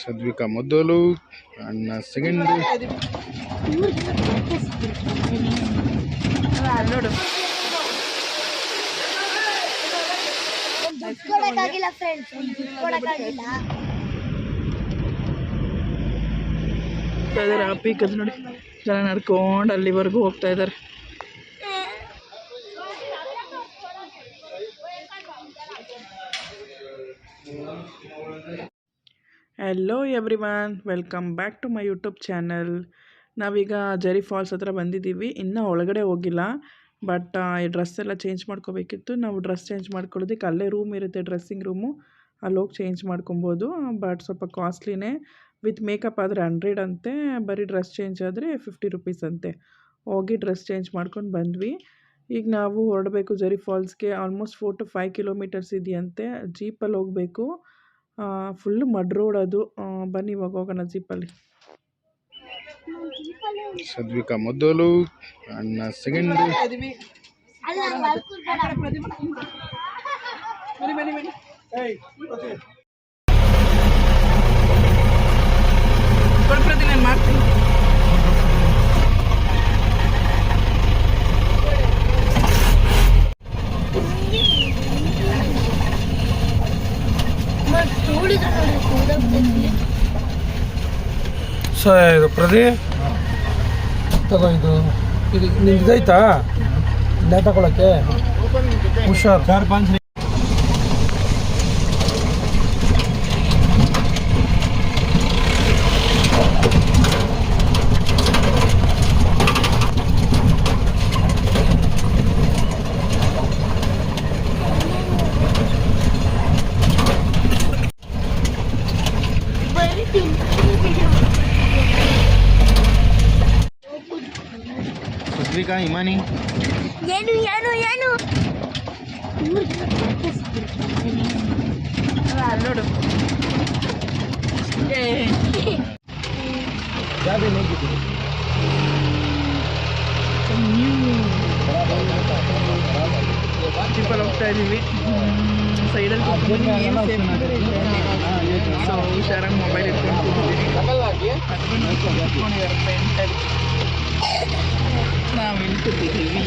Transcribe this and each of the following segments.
ಸದ್ವಿಕಾ ಮೊದಲು ಅಣ್ಣ ಸೆಕೆಂಡ್ ನೋಡು ಕೊಡಕ್ಕಾಗಿಲ್ಲ ಫ್ರೆಂಡ್ಸ್ ಕೊಡಕ್ಕಾಗಿಲ್ಲ ಆ ನೋಡಿ ಜನ ನಡ್ಕೊಂಡು ಅಲ್ಲಿವರೆಗೂ ಹೋಗ್ತಾ ಇದ್ದಾರೆ. Hello everyone welcome back to my YouTube channel ನಾವೀಗ ಜರಿ ಫಾಲ್ಸ್ ಹತ್ರ ಬಂದಿದ್ದೀವಿ. ಇನ್ನೂ ಒಳಗಡೆ ಹೋಗಿಲ್ಲ. ಬಟ್ ಈ ಡ್ರೆಸ್ ಎಲ್ಲ ಚೇಂಜ್ ಮಾಡ್ಕೋಬೇಕಿತ್ತು. ನಾವು ಡ್ರೆಸ್ ಚೇಂಜ್ ಮಾಡ್ಕೊಳ್ಳೋದಕ್ಕೆ ಅಲ್ಲೇ ರೂಮ್ ಇರುತ್ತೆ ಡ್ರೆಸ್ಸಿಂಗ್ ರೂಮು ಅಲ್ಲಿ ಹೋಗಿ ಚೇಂಜ್ ಮಾಡ್ಕೊಬೋದು. ಬಟ್ ಸ್ವಲ್ಪ ಕಾಸ್ಟ್ಲಿನೇ ವಿತ್ ಮೇಕಪ್ ಆದರೆ ಹಂಡ್ರೆಡ್ ಅಂತೆ. ಬರೀ ಡ್ರೆಸ್ ಚೇಂಜ್ ಆದರೆ ಫಿಫ್ಟಿ ರುಪೀಸ್ ಅಂತೆ. ಹೋಗಿ ಡ್ರೆಸ್ ಚೇಂಜ್ ಮಾಡ್ಕೊಂಡು ಬಂದ್ವಿ. ಈಗ ನಾವು ಹೊರಡಬೇಕು ಜರಿ ಫಾಲ್ಸ್ಗೆ almost four to five kilometres ಇದೆಯಂತೆ. ಜೀಪಲ್ಲಿ ಹೋಗಬೇಕು ಫುಲ್ ಮಡ್ ರೋಡ್ ಅದು. ಬನ್ನಿ ಇವಾಗ ಹೋಗೋಣ ಜೀಪಲ್ಲಿ ಸದ್ವಿಕಾ ಮೊದಲು ಅಣ್ಣ ಸೆಕೆಂಡ್ ಮಾಡ್ತೀನಿ ಮತ್ತ್ ಧೂಳಿದ ನೋಡಿ, ಕೂದಲು ಸೊ ಇದು ಪ್ರದಿ ತಗೋ ಇದು. ಇದು ನಿಮ್ದು ಇದೈತಾ ಇಲ್ಲ ತಗೊಳಕ್ಕೆ. ಹುಷಾರ್. ಚಾರ್ ಪಾಂಚ್ ಬರೀ ತಿಂತೀನಿ video. ಹಿಮಾನಿ ಏನು ಏನು ಏನು ನೋಡು ಹೋಗ್ತಾ ಇದ್ದೀವಿ ಸೈಡಲ್ಲಿ ಕೂತ್ಕೊಂಡು ಏನು ಸೇಫ್ ಸೊ ಹುಷಾರಾಗಿ ಮೊಬೈಲ್ ಇಟ್ಕೊಂಡು ಹಸ್ಬೆಂಡ್ ಕೂತ್ಕೊಂಡಿದ್ದಾರೆ ಫ್ರೆಂಟಲ್ಲಿ ನಾವು ಕೂತಿದ್ದೀವಿ.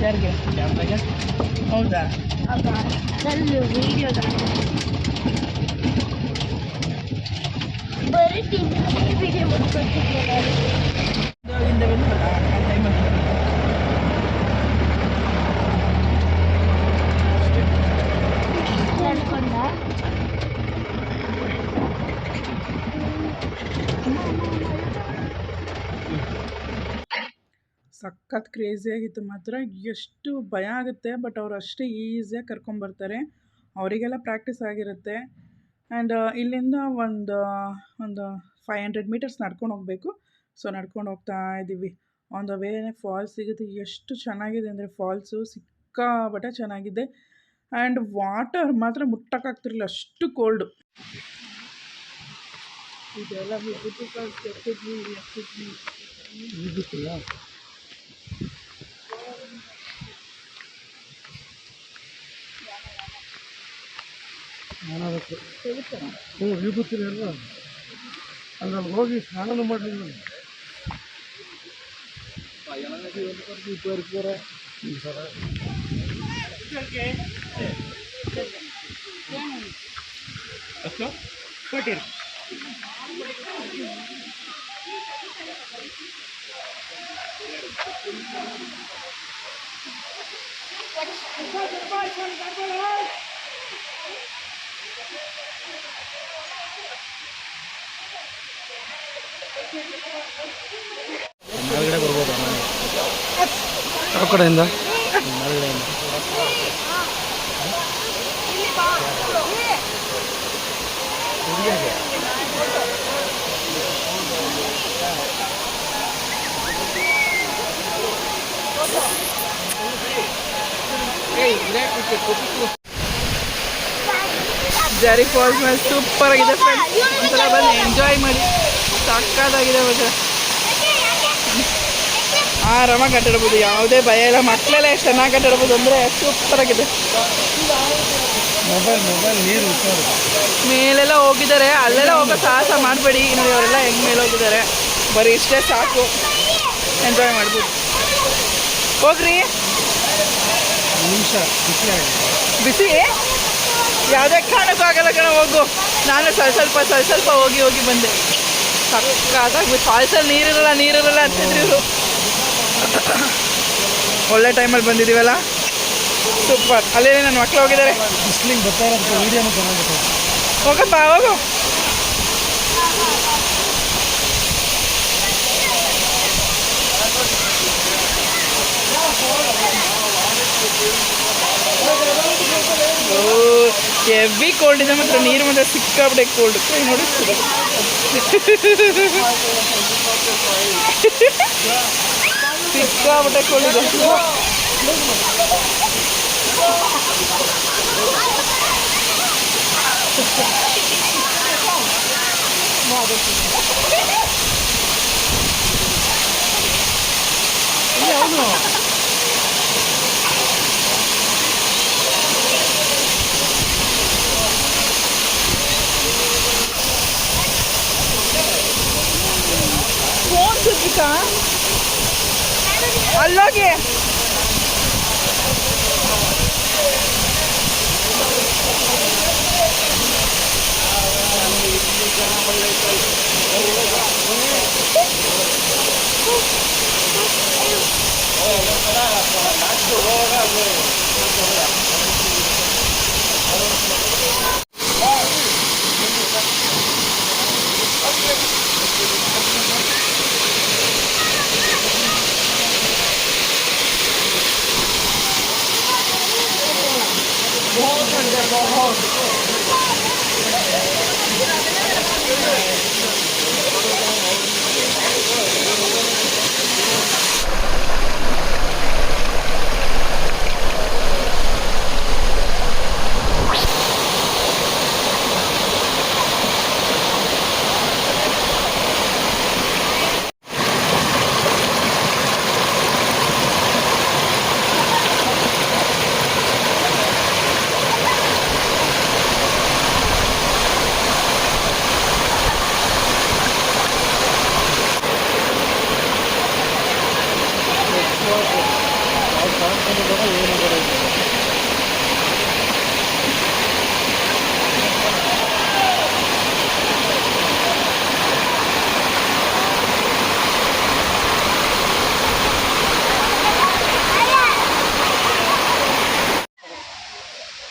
ಯಾರಿಗೆ ಹೌದಾ ಬರೀ ವಿಡಿಯೋ ಮಾಡ್ಕೊತಿದ್ದೆ ಹಿಂದೆ ಬಂದ್ವಲ್ಲ ಆ ಟೈಮಲ್ಲಿ ನಡ್ಕೊಂಡ ಸಖತ್ ಕ್ರೇಜಿಯಾಗಿತ್ತು ಮಾತ್ರ ಎಷ್ಟು ಭಯ ಆಗುತ್ತೆ ಬಟ್ ಅವ್ರು ಅಷ್ಟೇ ಈಸಿಯಾಗಿ ಕರ್ಕೊಂಬರ್ತಾರೆ ಅವರಿಗೆಲ್ಲ ಪ್ರಾಕ್ಟೀಸ್ ಆಗಿರುತ್ತೆ. ಆ್ಯಂಡ್ ಇಲ್ಲಿಂದ ಒಂದು ಒಂದು ಫೈವ್ ಹಂಡ್ರೆಡ್ ಮೀಟರ್ಸ್ ನಡ್ಕೊಂಡು ಹೋಗಬೇಕು. ಸೊ ನಡ್ಕೊಂಡು ಹೋಗ್ತಾ ಇದ್ದೀವಿ ಆನ್ ದ ವೇನೆ ಫಾಲ್ಸ್ ಸಿಗುತ್ತೆ. ಎಷ್ಟು ಚೆನ್ನಾಗಿದೆ ಅಂದರೆ ಫಾಲ್ಸು ಸಿಕ್ಕಾಬಟ್ಟೆ ಚೆನ್ನಾಗಿದೆ. ಆ್ಯಂಡ್ ವಾಟರ್ ಮಾತ್ರ ಮುಟ್ಟಕ್ಕಾಗ್ತಿರಲಿಲ್ಲ ಅಷ್ಟು ಕೋಲ್ಡು ಇದೆಲ್ಲ ವಿಭೂತಿ ನೀವು ಎತ್ತಿದ್ವಿ ಎತ್ತಿದ್ವಿ ಹ್ಞೂ ವಿಭೂತಿ ಅಲ್ಲ ಅಲ್ಲಿ ಅಲ್ಲಿ ಹೋಗಿ ಸ್ನಾನ ಮಾಡಲಿಲ್ಲ ಕಡೆಯಿಂದ ಜರಿ ಫಾಲ್ಸ್ ಮೇಲೆ ಸೂಪರ್ ಆಗಿದೆ ಫ್ರೆಂಡ್ಸ್ ಒಂದ್ಸಲ ಬಂದು ಎಂಜಾಯ್ ಮಾಡಿ. ಸಕ್ಕತ್ತಾಗಿದೆ ಮಾತ್ರ ಆರಾಮಾಗಿ ಆಟಾಡ್ಬೋದು ಯಾವುದೇ ಭಯ ಇಲ್ಲ. ಮಕ್ಕಳೆಲ್ಲ ಎಷ್ಟು ಚೆನ್ನಾಗಿ ಆಟಾಡ್ಬೋದು ಅಂದರೆ ಸೂಪರ್ ಆಗಿದೆ ಮೊಬೈಲ್ ಮೊಬೈಲ್ ನೀರು ಮೇಲೆಲ್ಲ ಹೋಗಿದ್ದಾರೆ. ಅಲ್ಲೆಲ್ಲ ಹೋಗೋ ಸಾಹಸ ಮಾಡಬೇಡಿ. ನೋಡಿ ಅವರೆಲ್ಲ ಹೆಂಗೆ ಮೇಲೆ ಹೋಗಿದ್ದಾರೆ. ಬರೀ ಇಷ್ಟೇ ಸಾಕು. ಎಂಜಾಯ್ ಮಾಡ್ಬೋದು. ಹೋಗ್ರಿ. ನಿಮಿಷ ಬಿಸಿ ಬಿಸಿ? ಯಾವುದೇ ಕಾರಣಕ್ಕೂ ಆಗಲ್ಲ ಕಣ ಹೋಗು. ನಾನು ಸ್ವಲ್ಪ ಸ್ವಲ್ಪ ಸ್ವಲ್ಪ ಹೋಗಿ ಹೋಗಿ ಬಂದೆ. ಸಕ್ಕತ್ತಾಗ್ಬಿಟ್ಟು ಫಾಲ್ಸಲ್ಲಿ ನೀರಿರಲ್ಲ ನೀರಿರಲ್ಲ ಅಂತಿದ್ರು ಇವರು. ಒಳ್ಳೆ ಟೈಮಲ್ಲಿ ಬಂದಿದ್ದೀವಲ್ಲ? ಸೂಪರ್. ಅಲ್ಲೇ ನನ್ನ ಮಕ್ಕಳು ಹೋಗಿದ್ದಾರೆ. ಹೋಗಪ್ಪ ಹೋಗು. ಹೆವಿ ಕೋಲ್ಡ್ ಇದೆ ಮಾತ್ರ. ನೀರು ಮಾತ್ರ ಸಿಕ್ಕಾಬಿಟ್ಟೆ ಕೋಲ್ಡ್ ಕೈ ನೋಡಿ ಸಿಕ್ಕಾಬಿಟ್ಟೆ ಕೋಲ್ಡ್ ಇದೆ ಫೋನ್ ಸುತ್ತಿಕಾ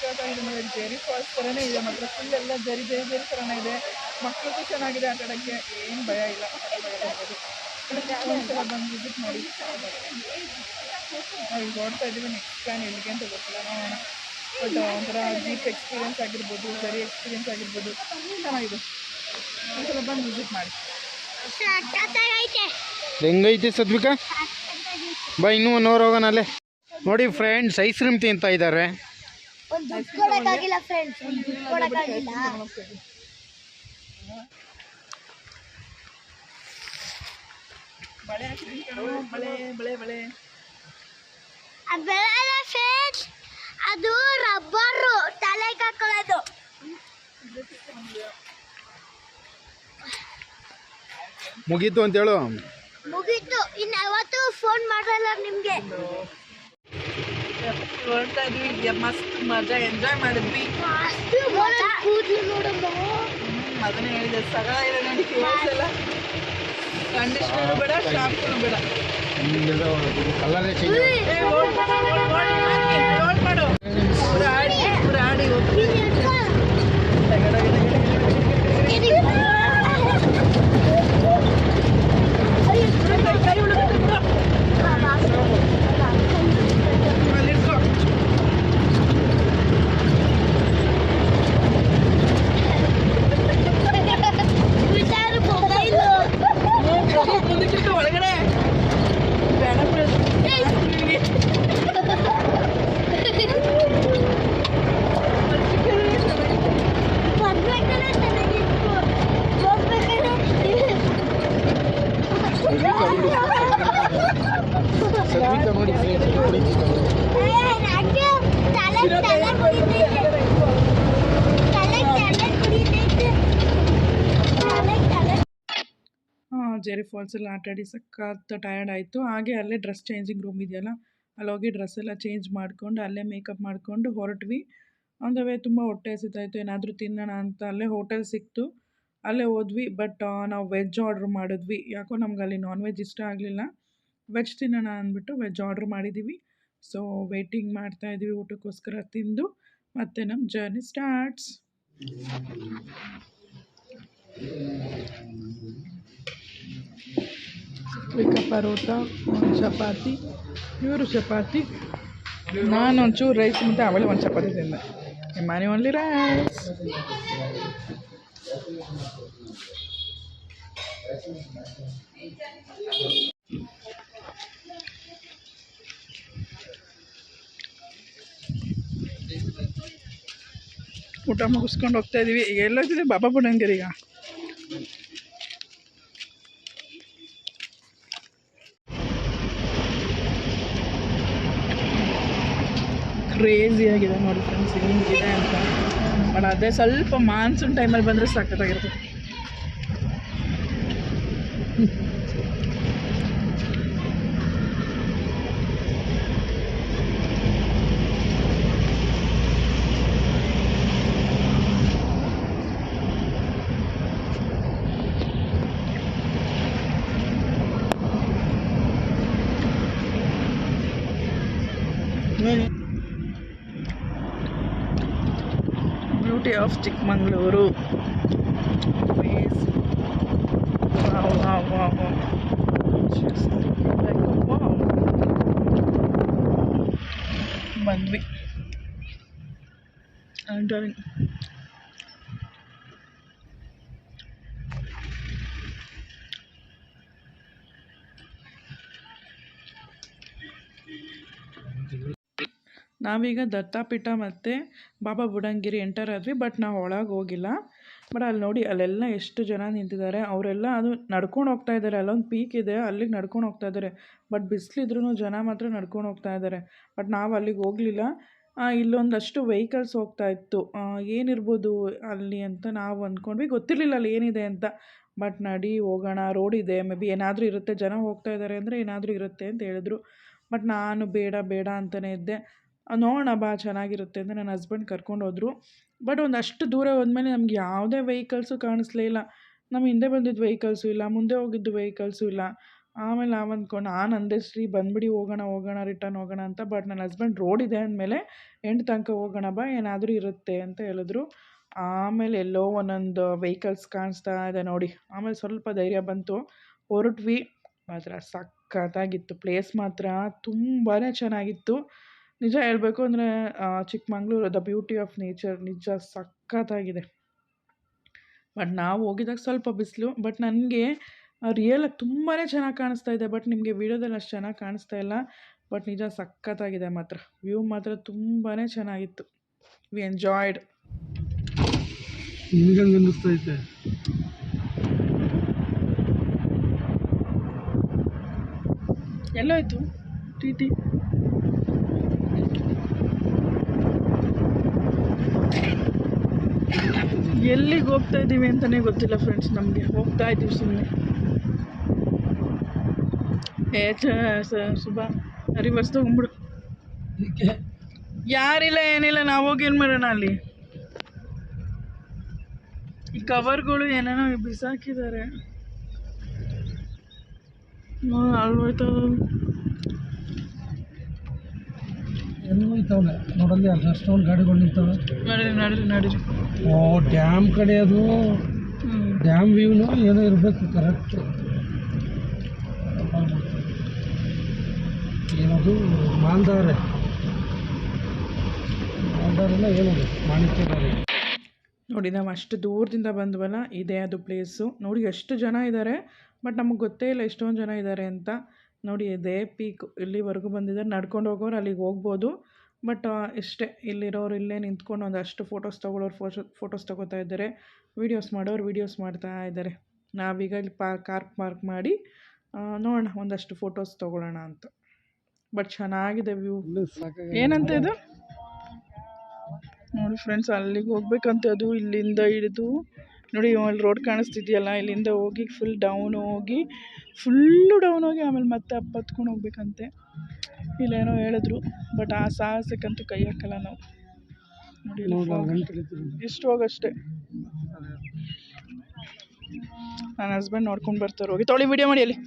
ಅಲ್ಲೋಗಿ ಇದೆ ನೋಡಿ ಜೆರಿ ಫಾಲ್ಸ್ ಥರನೇ ಇದೆ ಮಾತ್ರ ಫುಲ್ ಎಲ್ಲ ಜರಿ ಜರಿ ಜರಿ ಥರನೇ ಇದೆ ಮಕ್ಕಳಿಗೂ ಚೆನ್ನಾಗಿದೆ ಆಟ ಆಡೋಕ್ಕೆ ಏನು ಭಯ ಇಲ್ಲ ಒಂದ್ಸಲ ಬಂದು ವಿಸಿಟ್ ಮಾಡಿ ಓಡ್ತಾ ಇದ್ದೀವಿ ನೆಕ್ಸ್ಟ್ ಪ್ಲಾನ್ ಎಲ್ಲಿಗೆ ಅಂತ ಗೊತ್ತಿಲ್ಲ. ನೋಡೋಣ. ಬಟ್ ಒಂಥರ ಜೀಪ್ ಎಕ್ಸ್ಪೀರಿಯನ್ಸ್ ಆಗಿರ್ಬೋದು ಸರಿ ಎಕ್ಸ್ಪೀರಿಯನ್ಸ್ ಆಗಿರ್ಬೋದು. ಚೆನ್ನಾಗಿದೆ. ಒಂದ್ಸಲ ಬಂದು ವಿಸಿಟ್ ಮಾಡಿ. ಹೆಂಗೈತೆ ಸದ್ವಿಕಾ ಬಾ ಇನ್ನೂ ಒನ್ ಅವರ್ ಹೋಗೋಣ ಅಲ್ಲೇ. ನೋಡಿ ಫ್ರೆಂಡ್ಸ್ ಐಸ್ ಕ್ರೀಮ್ ತಿಂತಾ ಇದ್ದಾರೆ. ಒಂದು ಬಳೆ ಬಳೆ ಫ್ರೆಂಡ್ಸ್ ಫ್ರೆಂಡ್ಸ್ ಅದು ರಬ್ಬರು ತಲೆಗೆ ಹಾಕೊಳ್ಳೋದು. ಮುಗೀತು ಅಂತ ಹೇಳು ಮುಗೀತು. ಇನ್ನು ಯಾವತ್ತೂ ಫೋನ್ ಮಾಡಲ್ಲ ನಿಮಗೆ. ಮಸ್ತ್ ಮಜಾ ಎಂಜಾಯ್ ಮಾಡಿದ್ವಿ. ಅದನ್ನೇ ಹೇಳಿದೆ. ಸಗಳ ಇದೆ ನೋಡಿ ಕೇಸ್ ಎಲ್ಲ ಕಂಡೀಷನರ್ ಬೇಡ ಶಾಂಪೂ ಬೇಡ ಕಲರೇ ಚೇಂಜ್ ಏ, hold ಮಾಡು, hold ಮಾಡು, ಹಾಕಿ, hold ಮಾಡು ಪೂರ ಆಡಿ ಪೂರ ಆಡಿ ಹೋಗ್ತೀವಿ ಫಾಲ್ಸಲ್ಲಿ ಆಟಾಡಿ ಸಖತ್ ಟಯರ್ಡ್ ಆಯಿತು. ಹಾಗೆ ಅಲ್ಲೇ ಡ್ರೆಸ್ ಚೇಂಜಿಂಗ್ ರೂಮ್ ಇದೆಯಲ್ಲ, ಅಲ್ಲಿ ಹೋಗಿ ಡ್ರೆಸ್ ಎಲ್ಲ ಚೇಂಜ್ ಮಾಡಿಕೊಂಡು ಅಲ್ಲೇ ಮೇಕಪ್ ಮಾಡಿಕೊಂಡು ಹೊರಟ್ವಿ. ಆನ್ ದ ವೇ ತುಂಬ ಹೊಟ್ಟೆ ಹಸಿತಾಯಿತು ಏನಾದರೂ ತಿನ್ನೋಣ ಅಂತ ಅಲ್ಲೇ ಹೋಟೆಲ್ ಸಿಕ್ತು. ಅಲ್ಲೇ ಹೋದ್ವಿ ಬಟ್ ನಾವು ವೆಜ್ ಆರ್ಡ್ರ್ ಮಾಡಿದ್ವಿ. ಯಾಕೋ ನಮ್ಗೆ ಅಲ್ಲಿ ನಾನ್ ವೆಜ್ ಇಷ್ಟ ಆಗಲಿಲ್ಲ. ವೆಜ್ ತಿನ್ನೋಣ ಅಂದ್ಬಿಟ್ಟು ವೆಜ್ ಆರ್ಡ್ರ್ ಮಾಡಿದ್ದೀವಿ ಸೊ ವೆಯ್ಟಿಂಗ್ ಮಾಡ್ತಾ ಇದ್ದೀವಿ ಊಟಕ್ಕೋಸ್ಕರ ತಿಂದು. ಮತ್ತೆ ನಮ್ಮ ಜರ್ನಿ ಸ್ಟಾರ್ಟ್ಸ್ ವಿಕ ಪರೋಟ ಒಂದು ಚಪಾತಿ ಇವರು ಚಪಾತಿ ನಾನು ಒಂಚೂರು ರೈಸ್ ಮತ್ತು ಅವಳೆ ಒಂದು ಚಪಾತಿ ತಿಂದೆ ಮನೆ ಓನ್ಲಿ ರೈಸ್ ಊಟ ಮುಗಿಸ್ಕೊಂಡು ಹೋಗ್ತಾ ಇದೀವಿ ಈಗ ಎಲ್ಲೋಗ್ತಿದೆ ಬಾಬಾ ಬುಡಂಗಿರಿ ಈಗ ಕ್ರೇಜಿ ಆಗಿದೆ ನೋಡಿ ಫ್ರೆಂಡ್ಸ್ ಹಿಂಗಿದೆ ಅಂತ. ಬಟ್ ಅದೇ ಸ್ವಲ್ಪ ಮಾನ್ಸೂನ್ ಟೈಮಲ್ಲಿ ಬಂದರೆ ಸಖತ್ತಾಗಿರುತ್ತೆ ಬ್ಯೂಟಿ ಆಫ್ ಚಿಕ್ಕಮಂಗ್ಳೂರು ಬಂದ್ವಿ ಎಂಟರಿಂಗ್ ನಾವೀಗ ದತ್ತಾಪೀಠ ಮತ್ತು ಬಾಬಾ ಬುಡಂಗಿರಿ ಎಂಟರ್ ಆದ್ವಿ ಬಟ್ ನಾವು ಒಳಗೆ ಹೋಗಿಲ್ಲ. ಬಟ್ ಅಲ್ಲಿ ನೋಡಿ ಅಲ್ಲೆಲ್ಲ ಎಷ್ಟು ಜನ ನಿಂತಿದ್ದಾರೆ, ಅವರೆಲ್ಲ ಅದು ನಡ್ಕೊಂಡು ಹೋಗ್ತಾ ಇದ್ದಾರೆ, ಅಲ್ಲೊಂದು ಪೀಕ್ ಇದೆ, ಅಲ್ಲಿಗೆ ನಡ್ಕೊಂಡು ಹೋಗ್ತಾ ಇದ್ದಾರೆ. ಬಟ್ ಬಿಸಿಲಿದ್ರೂ ಜನ ಮಾತ್ರ ನಡ್ಕೊಂಡು ಹೋಗ್ತಾ ಇದ್ದಾರೆ. ಬಟ್ ನಾವು ಅಲ್ಲಿಗೆ ಹೋಗಲಿಲ್ಲ. ಇಲ್ಲೊಂದಷ್ಟು ವೆಹಿಕಲ್ಸ್ ಹೋಗ್ತಾ ಇತ್ತು. ಏನಿರ್ಬೋದು ಅಲ್ಲಿ ಅಂತ ನಾವು ಅಂದ್ಕೊಂಡ್ವಿ ಗೊತ್ತಿರಲಿಲ್ಲ ಅಲ್ಲಿ ಏನಿದೆ ಅಂತ. ಬಟ್ ನಡಿ ಹೋಗೋಣ ರೋಡ್ ಇದೆ ಮೇ ಬಿ ಏನಾದರೂ ಇರುತ್ತೆ. ಜನ ಹೋಗ್ತಾ ಇದ್ದಾರೆ ಅಂದರೆ ಏನಾದರೂ ಇರುತ್ತೆ ಅಂತ ಹೇಳಿದ್ರು. ಬಟ್ ನಾನು ಬೇಡ ಬೇಡ ಅಂತಲೇ ಇದ್ದೆ. ನೋಡೋಣ ಬಾ, ಚೆನ್ನಾಗಿರುತ್ತೆ ಅಂತ ನನ್ನ ಹಸ್ಬೆಂಡ್ ಕರ್ಕೊಂಡು ಹೋದರು. ಬಟ್ ಒಂದಷ್ಟು ದೂರ ಹೋದ್ಮೇಲೆ ನಮ್ಗೆ ಯಾವುದೇ ವೆಹಿಕಲ್ಸು ಕಾಣಿಸ್ಲೇ ಇಲ್ಲ. ನಮ್ಮ ಹಿಂದೆ ಬಂದಿದ್ದು ವೆಹಿಕಲ್ಸು ಇಲ್ಲ, ಮುಂದೆ ಹೋಗಿದ್ದು ವೆಹಿಕಲ್ಸು ಇಲ್ಲ. ಆಮೇಲೆ ನಾವು ಅಂದ್ಕೊಂಡು ನಾನು ಅಂದೆ ಬಂದ್ಬಿಡಿ, ಹೋಗೋಣ ಹೋಗೋಣ ರಿಟರ್ನ್ ಹೋಗೋಣ ಅಂತ. ಬಟ್ ನನ್ನ ಹಸ್ಬೆಂಡ್ ರೋಡ್ ಇದೆ ಅಂದಮೇಲೆ, ಎಂಟು ತನಕ ಹೋಗೋಣ ಬಾ, ಏನಾದರೂ ಇರುತ್ತೆ ಅಂತ ಹೇಳಿದ್ರು. ಆಮೇಲೆ ಎಲ್ಲೋ ಒಂದೊಂದು ವೆಹಿಕಲ್ಸ್ ಕಾಣಿಸ್ತಾ ಇದೆ ನೋಡಿ. ಆಮೇಲೆ ಸ್ವಲ್ಪ ಧೈರ್ಯ ಬಂತು. ಹೊರಟ್ವಿ. ಮಾತ್ರ ಸಖತ್ತಾಗಿತ್ತು. ಪ್ಲೇಸ್ ಮಾತ್ರ ತುಂಬಾ ಚೆನ್ನಾಗಿತ್ತು. ನಿಜ ಹೇಳಬೇಕು ಅಂದರೆ Chikmagalur the beauty of nature ನಿಜ ಸಖತ್ತಾಗಿದೆ. ಬಟ್ ನಾವು ಹೋಗಿದಾಗ ಸ್ವಲ್ಪ ಬಿಸಿಲು ಬಟ್ ನನಗೆ ರಿಯಲಾಗಿ ತುಂಬಾ ಚೆನ್ನಾಗಿ ಕಾಣಿಸ್ತಾ ಇದೆ ಬಟ್ ನಿಮಗೆ ವಿಡಿಯೋದಲ್ಲಿ ಅಷ್ಟು ಚೆನ್ನಾಗಿ ಕಾಣಿಸ್ತಾ ಇಲ್ಲ ಬಟ್ ನಿಜ ಸಖತ್ತಾಗಿದೆ ಮಾತ್ರ. ವ್ಯೂ ಮಾತ್ರ ತುಂಬಾ ಚೆನ್ನಾಗಿತ್ತು. ವಿ ಎಂಜಾಯ್ಡ್ ಅನಿಸ್ತಾ ಇದೆ? ಎಲ್ಲೋಯ್ತು? ಟಿ ಟಿ ಎಲ್ಲಿಗೆ ಹೋಗ್ತಾ ಇದ್ದೀವಿ ಅಂತಲೇ ಗೊತ್ತಿಲ್ಲ ಫ್ರೆಂಡ್ಸ್ ನಮಗೆ ಹೋಗ್ತಾ ಇದ್ದೀವಿ ಸುಮ್ಮನೆ ಏ ಸುಬಾ ರಿವರ್ಸ್ ತಗೊಂಬಿಡು ಯಾರಿಲ್ಲ ಏನಿಲ್ಲ ನಾವು ಹೋಗಿ ಏನು ಮಾಡೋಣ ಅಲ್ಲಿ? ಈ ಕವರ್ಗಳು ಏನೇನೋ ಬಿಸಾಕಿದ್ದಾರೆ. ನೋಡಿ ಅಲ್ಲಿ ಹೋಯ್ತಾ ಎಲ್ಲಿ ಹೋಯ್ತವನೆ ನೋಡಲ್ಲಿ ಅಷ್ಟೊಂದು ಗಾಡಿಗಳು ನಿಂತವೆ. ನಡೀರಿ ನಡೀರಿ ನಡೀರಿ. ಓ ಡ್ಯಾಮ್ ಕಡೆ ಅದು ಡ್ಯಾಮ್ ವ್ಯೂನು ಏನೋ ಇರಬೇಕು ಕರೆಕ್ಟ್ ಏನದು? ಮಾಲ್ದಾರೆ. ಮಾಲ್ದಾರೆಲ್ಲ ಏನದು? ಮಾಣಿಕ್ಯದಾರೆ. ನೋಡಿ ನಾವು ಅಷ್ಟು ದೂರದಿಂದ ಬಂದ್ವಲ್ಲ ಇದೆ ಅದು ಪ್ಲೇಸು ನೋಡಿ ಎಷ್ಟು ಜನ ಇದ್ದಾರೆ ಬಟ್ ನಮಗೆ ಗೊತ್ತೇ ಇಲ್ಲ ಎಷ್ಟೊಂದು ಜನ ಇದ್ದಾರೆ ಅಂತ. ನೋಡಿ ಇದೇ ಪೀಕ್ ಇಲ್ಲಿವರೆಗೂ ಬಂದಿದ್ದಾರೆ ನಡ್ಕೊಂಡು ಹೋಗೋರು ಅಲ್ಲಿಗೆ ಹೋಗ್ಬೋದು. ಬಟ್ ಇಷ್ಟೇ ಇಲ್ಲಿರೋರು ಇಲ್ಲೇ ನಿಂತ್ಕೊಂಡು ಒಂದಷ್ಟು ಫೋಟೋಸ್ ತೊಗೊಳೋರು ಫೋಟೋ ಫೋಟೋಸ್ ತೊಗೋತಾ ಇದ್ದಾರೆ. ವೀಡಿಯೋಸ್ ಮಾಡೋರು ವೀಡಿಯೋಸ್ ಮಾಡ್ತಾ ಇದ್ದಾರೆ. ನಾವೀಗ ಇಲ್ಲಿ ಪಾ ಕಾರ್ ಪಾರ್ಕ್ ಮಾಡಿ ನೋಡೋಣ ಒಂದಷ್ಟು ಫೋಟೋಸ್ ತೊಗೊಳ್ಳೋಣ ಅಂತ. ಬಟ್ ಚೆನ್ನಾಗಿದೆ ವ್ಯೂ ಏನಂತ ಇದು? ನೋಡಿ ಫ್ರೆಂಡ್ಸ್ ಅಲ್ಲಿಗೆ ಹೋಗ್ಬೇಕಂತ ಅದು ಇಲ್ಲಿಂದ ಹಿಡಿದು ನೋಡಿ ಅಲ್ಲಿ ರೋಡ್ ಕಾಣಿಸ್ತಿದೆಯಲ್ಲ ಇಲ್ಲಿಂದ ಹೋಗಿ ಫುಲ್ ಡೌನ್ ಹೋಗಿ ಫುಲ್ಲು ಡೌನ್ ಹೋಗಿ ಆಮೇಲೆ ಮತ್ತೆ ಅಪ್ ಹತ್ಕೊಂಡು ಹೋಗ್ಬೇಕಂತೆ. ಇಲ್ಲೇನೋ ಹೇಳಿದ್ರು ಬಟ್ ಆ ಸಾಹಸಕ್ಕಂತೂ ಕೈ ಹಾಕಲ್ಲ ನಾವು. ನೋಡಿ. ಇಷ್ಟು ಹೋಗಷ್ಟೇ ನನ್ನ ಹಸ್ಬೆಂಡ್ ನೋಡ್ಕೊಂಡು ಬರ್ತಾರೆ ಹೋಗಿ ತೊಳಿ ವಿಡಿಯೋ ಮಾಡಿ ಅಲ್ಲಿ.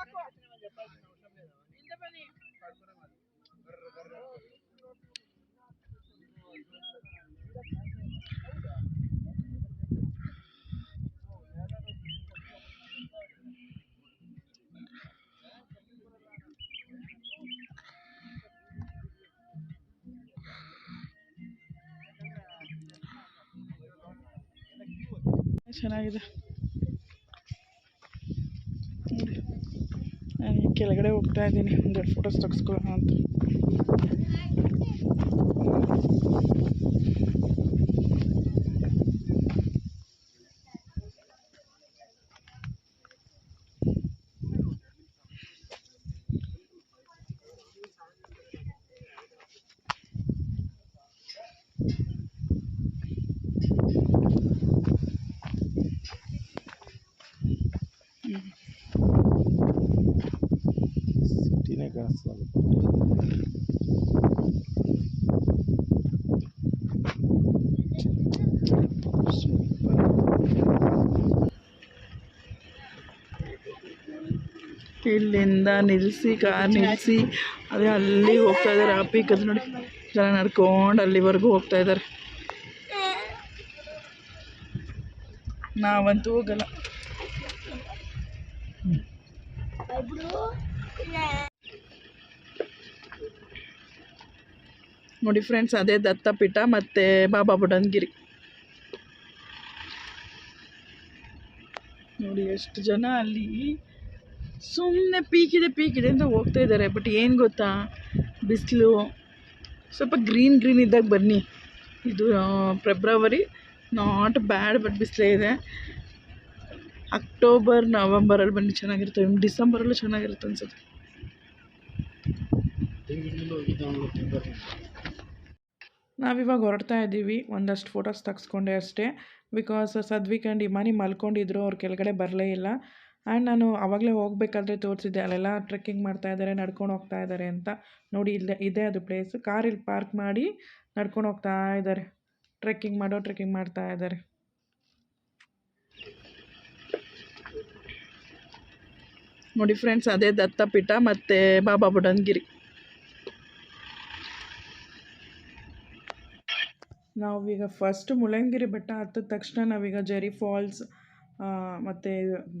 ಅಲ್ಲಿ ರೋಡ್ ಇದ್ರೆ ಚೆನ್ನಾಗಿದೆ ನಾನು ಕೆಳಗಡೆ ಹೋಗ್ತಾ ಇದ್ದೀನಿ. ಒಂದೆರಡು ಫೋಟೋಸ್ ತೆಗೆಸ್ಕೊಳ್ಳೋಣ ಅಂತ. ಇಲ್ಲಿಂದ ನಿಲ್ಲಿಸಿ ಕಾರ್ ನಿಲ್ಲಿಸಿ. ಅದೇ ಅಲ್ಲಿ ಹೋಗ್ತಾ ಇದ್ದಾರೆ. ಆ ಪೀಕ್ ಅದು ನೋಡಿ. ಜನ ನಡ್ಕೊಂಡು ಅಲ್ಲಿವರೆಗೂ ಹೋಗ್ತಾ ಇದ್ದಾರೆ. ನಾವಂತೂ ಹೋಗಲ್ಲ. ನೋಡಿ ಫ್ರೆಂಡ್ಸ್, ಅದೇ ದತ್ತಪೀಠ ಮತ್ತೆ ಬಾಬಾ ಬುಡನ್ಗಿರಿ. ನೋಡಿ ಎಷ್ಟು ಜನ ಅಲ್ಲಿ. ಸುಮ್ಮನೆ ಪೀಕಿದೆ ಪೀಕಿದೆ ಅಂತ ಹೋಗ್ತಾ ಇದ್ದಾರೆ. ಬಟ್ ಏನು ಗೊತ್ತಾ? ಬಿಸಿಲು. ಸ್ವಲ್ಪ ಗ್ರೀನ್ ಗ್ರೀನ್ ಇದ್ದಾಗ ಬನ್ನಿ. ಇದು ಫೆಬ್ರವರಿ ನಾಟ್ ಬ್ಯಾಡ್ ಬಟ್ ಬಿಸಿಲೇ ಇದೆ. ಅಕ್ಟೋಬರ್ ನವಂಬರಲ್ಲಿ ಬನ್ನಿ, ಚೆನ್ನಾಗಿರುತ್ತೆ. ಡಿಸೆಂಬರಲ್ಲೂ ಚೆನ್ನಾಗಿರುತ್ತೆ ಅನ್ಸುತ್ತೆ. ನಾವಿವಾಗ ಹೊರಡ್ತಾ ಇದ್ದೀವಿ. ಒಂದಷ್ಟು ಫೋಟೋಸ್ ತೆಗೆಸ್ಕೊಂಡೆ ಅಷ್ಟೇ. ಬಿಕಾಸ್ ಸದ್ವಿಕ್ ಆ್ಯಂಡ್ ಇಮಾನಿ ಮಲ್ಕೊಂಡಿದ್ರು, ಅವ್ರು ಕೆಳಗಡೆ ಬರಲೇ ಇಲ್ಲ. ಆ್ಯಂಡ್ ನಾನು ಆವಾಗಲೇ ಹೋಗಬೇಕಾದ್ರೆ ತೋರಿಸಿದ್ದೆ, ಅಲ್ಲೆಲ್ಲ ಟ್ರೆಕ್ಕಿಂಗ್ ಮಾಡ್ತಾ ಇದ್ದಾರೆ ನಡ್ಕೊಂಡು ಹೋಗ್ತಾ ಇದ್ದಾರೆ ಅಂತ. ನೋಡಿ ಇಲ್ಲೇ ಇದೆ ಅದು ಪ್ಲೇಸ್ ಕಾರ್ ಇಲ್ಲಿ ಪಾರ್ಕ್ ಮಾಡಿ ನಡ್ಕೊಂಡು ಹೋಗ್ತಾ ಇದ್ದಾರೆ ಟ್ರೆಕ್ಕಿಂಗ್ ಮಾಡೋ ಟ್ರೆಕ್ಕಿಂಗ್ ಮಾಡ್ತಾ ಇದ್ದಾರೆ ನೋಡಿ ಫ್ರೆಂಡ್ಸ್ ಅದೇ ದತ್ತಪೀಠ ಮತ್ತು ಬಾಬಾ ಬುಡನ್ಗಿರಿ. ನಾವೀಗ ಫಸ್ಟ್ ಮುಳ್ಳಯ್ಯನಗಿರಿ ಬೆಟ್ಟ ಹತ್ತಿದ ತಕ್ಷಣ ನಾವೀಗ ಜೆರಿ ಫಾಲ್ಸ್ ಮತ್ತು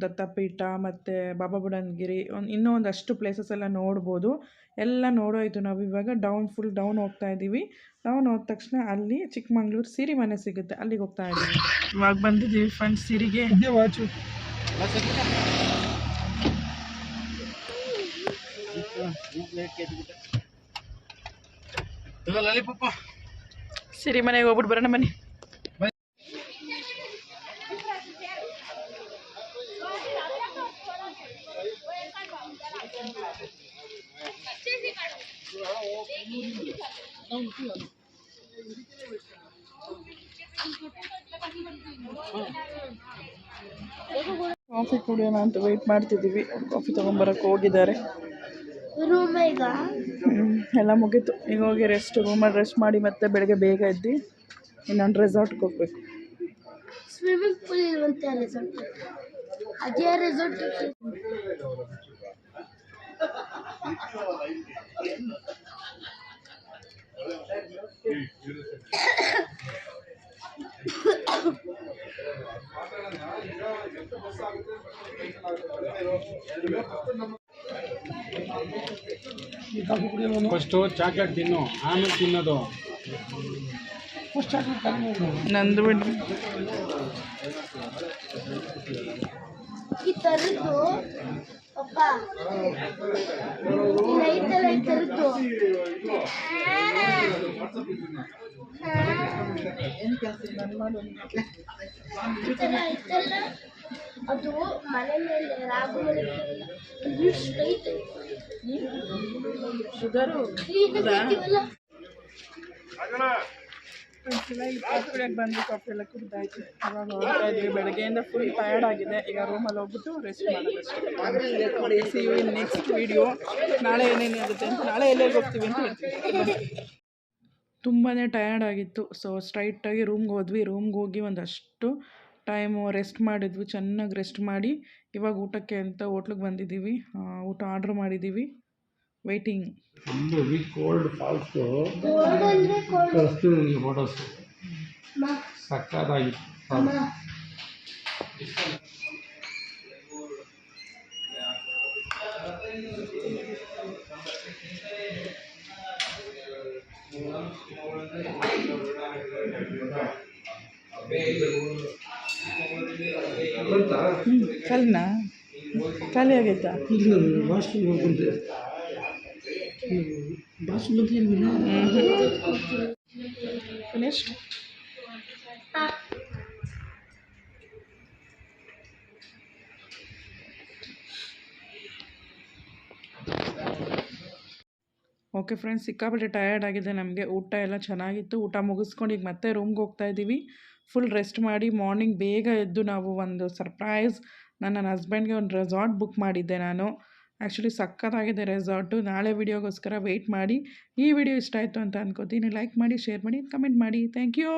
ದತ್ತಪೀಠ ಮತ್ತು ಬಾಬಾ ಬುಡನ್ಗಿರಿ ಒಂದು ಇನ್ನೂ ಒಂದಷ್ಟು ಪ್ಲೇಸಸ್ ಎಲ್ಲ ನೋಡ್ಬೋದು. ಎಲ್ಲ ನೋಡೋಯ್ತು ನಾವು ಇವಾಗ. ಡೌನ್ ಫುಲ್ ಡೌನ್ ಹೋಗ್ತಾ ಇದ್ದೀವಿ. ಡೌನ್ ಹೋದ ತಕ್ಷಣ ಅಲ್ಲಿ ಚಿಕ್ಕಮಂಗ್ಳೂರು ಸಿರಿ ಮನೆ ಸಿಗುತ್ತೆ. ಅಲ್ಲಿಗೆ ಹೋಗ್ತಾ ಇದ್ದೀವಿ. ಇವಾಗ ಬಂದಿದ್ದೀವಿ ಫ್ರೆಂಡ್ಸ್ ಸಿರಿಗೆ. ವಾಚು ಸಿರಿ ಮನೆಗೆ ಹೋಗ್ಬಿಟ್ಟು ಬರೋಣ ಬನ್ನಿ. ಕಾಫಿ ಕುಡಿಯೋಣ ಅಂತ ವೆಯ್ಟ್ ಮಾಡ್ತಿದ್ದೀವಿ. ಕಾಫಿ ತೊಗೊಂಬರಕ್ಕೆ ಹೋಗಿದ್ದಾರೆ. ಎಲ್ಲ ಮುಗೀತು. ಈಗ ಹೋಗಿ ರೆಸ್ಟ್ ರೂಮಲ್ಲಿ ರೆಸ್ಟ್ ಮಾಡಿ ಮತ್ತೆ ಬೆಳಗ್ಗೆ ಬೇಗ ಎದ್ದು ಇನ್ನೊಂದು ರೆಸಾರ್ಟ್ಗೆ ಹೋಗ್ಬೇಕು. ಸ್ವಿಮ್ಮಿಂಗ್ ಪೂಲ್ ಇರುವಂತೆ ರೆಸಾರ್ಟ್ ಅದೇ ರೆಸಾರ್ಟ್ ಫಸ್ಟು ಚಾಕ್ಲೇಟ್ ತಿನ್ನು. ಆಮೇಲೆ ತಿನ್ನೋದು. ನಂದು ಬಿಡ್ರಿ ಈ ತರದ್ದು ಅಪ್ಪ. ಐತಲ್ಲ ಈ ತರದ್ದು ಏನು ಕೆಲಸ ನಾನು ಮಾಡು ಈ ಥರ ಐತಲ್ಲ ಅದು ಮನೆ ಮೇಲೆ ರಾಗು ಮನೆ ಐತೆ ಶುಗರು ಕಾಫಿ ಎಲ್ಲ ಬೆಳಗ್ಗೆಯಿಂದ ಫುಲ್ ಟಯರ್ಡ್ ಆಗಿದೆ. ಈಗ ರೂಮಲ್ಲಿ ಹೋಗ್ಬಿಟ್ಟು ರೆಸ್ಟ್ ಮಾಡೋದಷ್ಟೇ ಸಿ ನೆಕ್ಸ್ಟ್ ವೀಡಿಯೋ ನಾಳೆ ಏನೇನು ಆಗುತ್ತೆ ಅಂತ ನಾಳೆ ಎಲ್ಲೆಲ್ಲಿ ಹೋಗ್ತೀವಿ ಅಂತ ತುಂಬಾ ಟಯರ್ಡ್ ಆಗಿತ್ತು. ಸೊ ಸ್ಟ್ರೈಟಾಗಿ ರೂಮ್ಗೆ ಹೋದ್ವಿ. ರೂಮ್ಗೆ ಹೋಗಿ ಒಂದಷ್ಟು ಟೈಮು ರೆಸ್ಟ್ ಮಾಡಿದ್ವಿ. ಚೆನ್ನಾಗಿ ರೆಸ್ಟ್ ಮಾಡಿ ಇವಾಗ ಊಟಕ್ಕೆ ಅಂತ ಹೋಟ್ಲಿಗೆ ಬಂದಿದ್ದೀವಿ. ಊಟ ಆರ್ಡ್ರ್ ಮಾಡಿದ್ದೀವಿ. ವೆಯ್ಟಿಂಗ್ ಒಂದು ವೀಕ್ ಕೋಲ್ಡ್ ಫಾಲ್ಸು ಕೋಲ್ಡ್ ಅಂದ್ರೆ ಕೋಲ್ಡ್ ಕಳಿಸ್ತೀನಿ ನಿಮಗೆ ಫೋಟೋಸು ಸಕ್ಕತ್ತಾಗಿತ್ತು. ಕಲ್ನಾ? ಖಾಲಿ ಆಗೈತಾ? ವಾಶ್ರೂಮ್ ಹೋಗ್ಬಂದೆ ಓಕೆ ಫ್ರೆಂಡ್ಸ್ ಸಿಕ್ಕಾಪಟ್ಟೆ ಟಯರ್ಡ್ ಆಗಿದೆ ನಮಗೆ. ಊಟ ಎಲ್ಲ ಚೆನ್ನಾಗಿತ್ತು. ಊಟ ಮುಗಿಸ್ಕೊಂಡು ಈಗ ಮತ್ತೆ ರೂಮ್ಗೆ ಹೋಗ್ತಾ ಇದ್ದೀವಿ ಫುಲ್ ರೆಸ್ಟ್ ಮಾಡಿ ಮಾರ್ನಿಂಗ್ ಬೇಗ ಎದ್ದು ನಾವು ಒಂದು ಸರ್ಪ್ರೈಸ್ ನನ್ನ ನನ್ನ ಹಸ್ಬೆಂಡ್ಗೆ ಒಂದು ರೆಸಾರ್ಟ್ ಬುಕ್ ಮಾಡಿದ್ದೆ ನಾನು. ಆ್ಯಕ್ಚುಲಿ ಸಕ್ಕತ್ತಾಗಿದೆ ರೆಸಾರ್ಟು. ನಾಳೆ ವೀಡಿಯೋಗೋಸ್ಕರ ವೆಯ್ಟ್ ಮಾಡಿ. ಈ ವಿಡಿಯೋ ಇಷ್ಟ ಆಯಿತು ಅಂತ ಅನ್ಕೋತೀನಿ. ಲೈಕ್ ಮಾಡಿ, ಶೇರ್ ಮಾಡಿ, ಕಮೆಂಟ್ ಮಾಡಿ. Thank you.